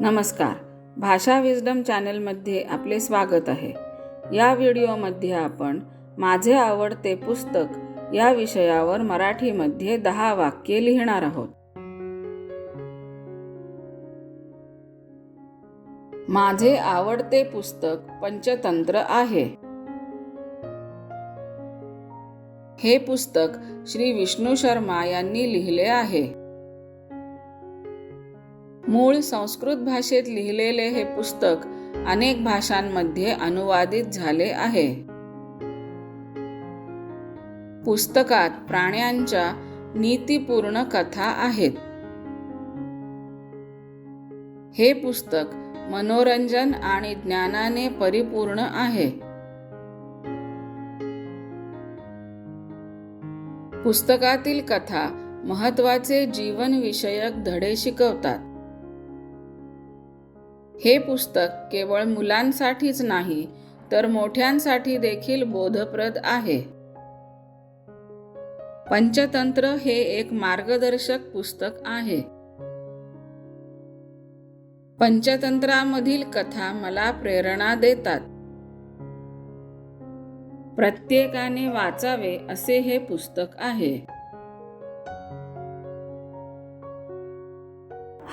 नमस्कार. भाषा विजडम चॅनलमध्ये आपले स्वागत आहे. या व्हिडिओमध्ये आपण माझे आवडते पुस्तक या विषयावर मराठीमध्ये दहा वाक्ये लिहिणार आहोत. माझे आवडते पुस्तक पंचतंत्र आहे. हे पुस्तक श्री विष्णू शर्मा यांनी लिहिले आहे. मूळ संस्कृत भाषेत लिहिलेले हे पुस्तक अनेक भाषांमध्ये अनुवादित झाले आहे. पुस्तकात प्राण्यांच्या नीतीपूर्ण कथा आहेत. हे पुस्तक मनोरंजन आणि ज्ञानाने परिपूर्ण आहे. पुस्तकातील कथा महत्त्वाचे जीवनविषयक धडे शिकवतात. हे पुस्तक केवळ मुलांसाठीच नाही तर मोठ्यांसाठी देखील बोधप्रद आहे. पंचतंत्र हे एक मार्गदर्शक पुस्तक आहे. पंचतंत्रामधील कथा मला प्रेरणा देतात. प्रत्येकाने वाचावे असे हे पुस्तक आहे.